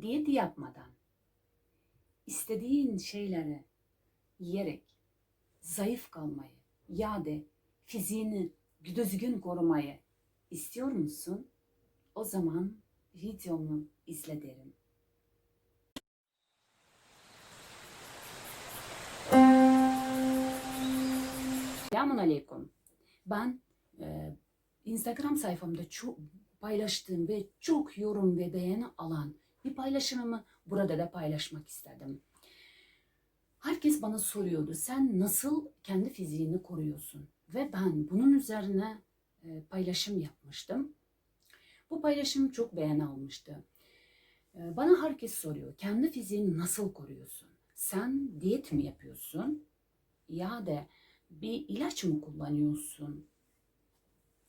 diyet yapmadan istediğin şeyleri yiyerek zayıf kalmayı ya da fiziğini düzgün korumayı istiyor musun? O zaman videomu izle derim. Selamun Aleyküm. Ben e, Instagram sayfamda çok paylaştığım ve çok yorum ve beğeni alan bir paylaşımımı burada da paylaşmak istedim. Herkes bana soruyordu sen nasıl kendi fiziğini koruyorsun? Ve ben bunun üzerine e, paylaşım yapmıştım. Bu paylaşım çok beğeni almıştı. E, bana herkes soruyor kendi fiziğini nasıl koruyorsun? Sen diyet mi yapıyorsun? Ya da bir ilaç mı kullanıyorsun?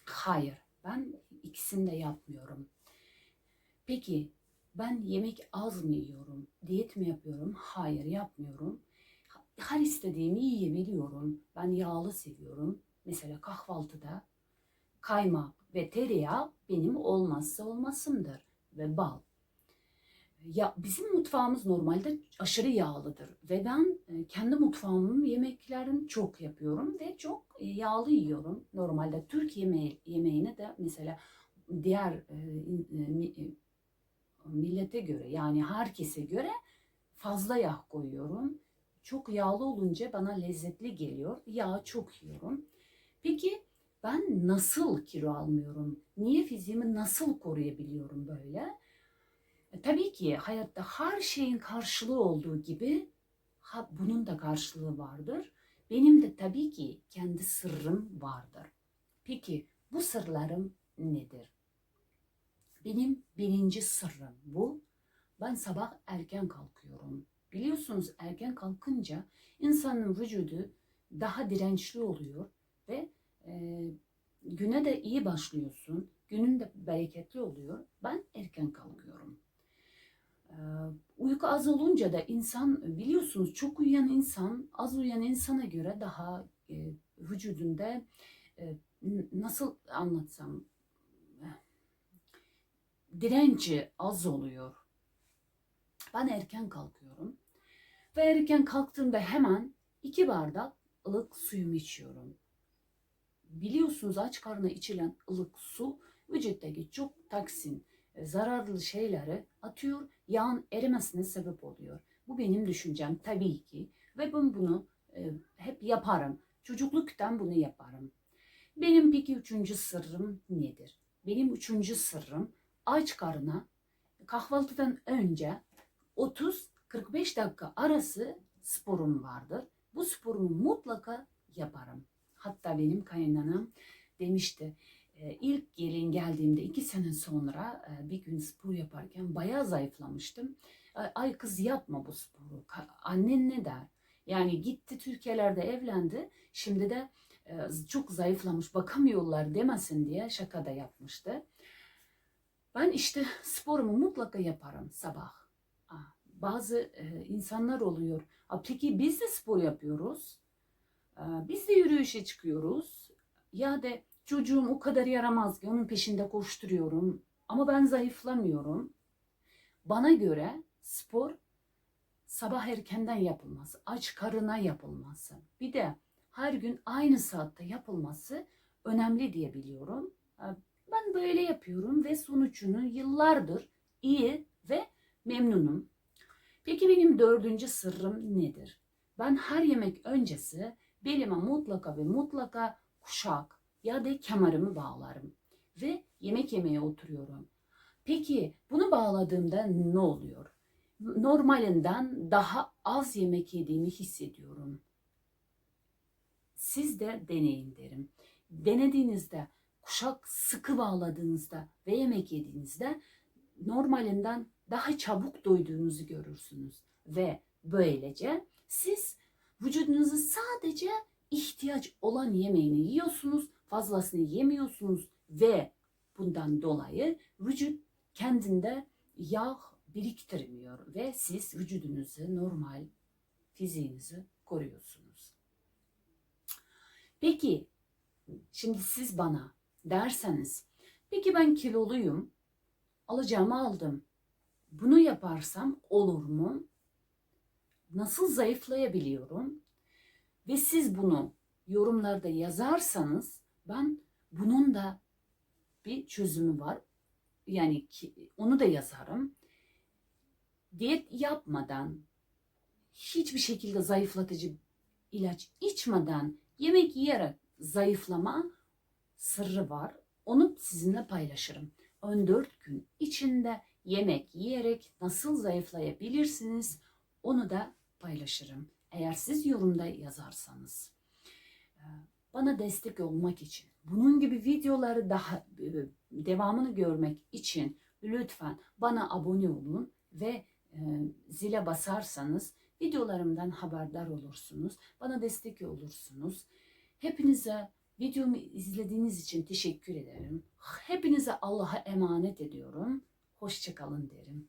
Hayır, ben ikisini de yapmıyorum. Peki ben yemek az mı yiyorum? Diyet mi yapıyorum? Hayır, yapmıyorum. Her istediğimi yiyebiliyorum. Ben yağlı seviyorum. Mesela kahvaltıda kaymak ve tereyağı benim olmazsa olmazımdır ve bal. Ya bizim mutfağımız normalde aşırı yağlıdır ve ben e, kendi mutfağımın yemeklerini çok yapıyorum ve çok e, yağlı yiyorum. Normalde Türk yemeği, yemeğine de mesela diğer e, millete göre yani herkese göre fazla yağ koyuyorum. Çok yağlı olunca bana lezzetli geliyor. Yağ çok yiyorum. Peki ben nasıl kilo almıyorum? Niye fiziğimi nasıl koruyabiliyorum böyle? E, tabii ki hayatta her şeyin karşılığı olduğu gibi ha, bunun da karşılığı vardır. Benim de tabii ki kendi sırrım vardır. Peki bu sırlarım nedir? Benim birinci sırrım bu. Ben sabah erken kalkıyorum. Biliyorsunuz erken kalkınca insanın vücudu daha dirençli oluyor ve e, güne de iyi başlıyorsun. Günün de bereketli oluyor. Ben erken kalkıyorum. Ee, Uyku az olunca da insan biliyorsunuz çok uyuyan insan az uyuyan insana göre daha e, vücudunda e, nasıl anlatsam direnci az oluyor. Ben erken kalkıyorum ve erken kalktığımda hemen iki bardak ılık suyumu içiyorum. Biliyorsunuz aç karnına içilen ılık su vücuttaki çok taksin, e, zararlı şeyleri atıyor, yağın erimesine sebep oluyor. Bu benim düşüncem tabii ki ve ben bunu e, hep yaparım. Çocukluktan bunu yaparım. Benim peki üçüncü sırrım nedir? Benim üçüncü sırrım aç karnına kahvaltıdan önce 30-45 dakika arası sporum vardır. Bu sporumu mutlaka yaparım. Hatta benim kaynanam demişti e, ilk gelin geldiğimde iki sene sonra e, bir gün spor yaparken bayağı zayıflamıştım. Ay- kız yapma bu sporu. Annen ne der? Yani gitti Türkiye'lerde evlendi. Şimdi de e, çok zayıflamış bakamıyorlar demesin diye şaka da yapmıştı. Ben işte sporumu mutlaka yaparım sabah. Bazı e, insanlar oluyor. "Aa, Peki biz de spor yapıyoruz. Biz de yürüyüşe çıkıyoruz. Ya da çocuğum o kadar yaramaz ki onun peşinde koşturuyorum. Ama ben zayıflamıyorum. Bana göre spor sabah erkenden yapılması, aç karına yapılması. Bir de her gün aynı saatte yapılması önemli diye biliyorum. Ben böyle yapıyorum ve sonucunu yıllardır iyi ve memnunum. Peki benim dördüncü sırrım nedir? Ben her yemek öncesi belime mutlaka ve mutlaka kuşak ya da kemerimi bağlarım ve yemek yemeye oturuyorum. Peki bunu bağladığımda ne oluyor? Normalinden daha az yemek yediğimi hissediyorum. Siz de deneyin derim. Denediğinizde, kuşak sıkı bağladığınızda ve yemek yediğinizde normalinden daha çabuk doyduğunuzu görürsünüz. Ve böylece siz vücudunuzu sadece ihtiyaç olan yemeğini yiyorsunuz, fazlasını yemiyorsunuz ve bundan dolayı vücut kendinde yağ biriktirmiyor ve siz vücudunuzu normal fiziğinizi koruyorsunuz. Peki şimdi siz bana derseniz peki ben kiloluyum alacağımı aldım bunu yaparsam olur mu? Nasıl zayıflayabiliyorum? Ve siz bunu yorumlarda yazarsanız ben bunun da bir çözümü var. Yani ki, onu da yazarım. Diyet yapmadan hiçbir şekilde zayıflatıcı ilaç içmeden yemek yiyerek zayıflama sırrı var. Onu sizinle paylaşırım. 14 gün içinde yemek yiyerek nasıl zayıflayabilirsiniz onu da paylaşırım. Eğer siz yorumda yazarsanız. Ee, Bana destek olmak için, bunun gibi videoları daha e, devamını görmek için lütfen bana abone olun ve e, zile basarsanız videolarımdan haberdar olursunuz. Bana destek olursunuz. Hepinize videomu izlediğiniz için teşekkür ederim. Hepinize Allah'a emanet ediyorum. Hoşçakalın derim.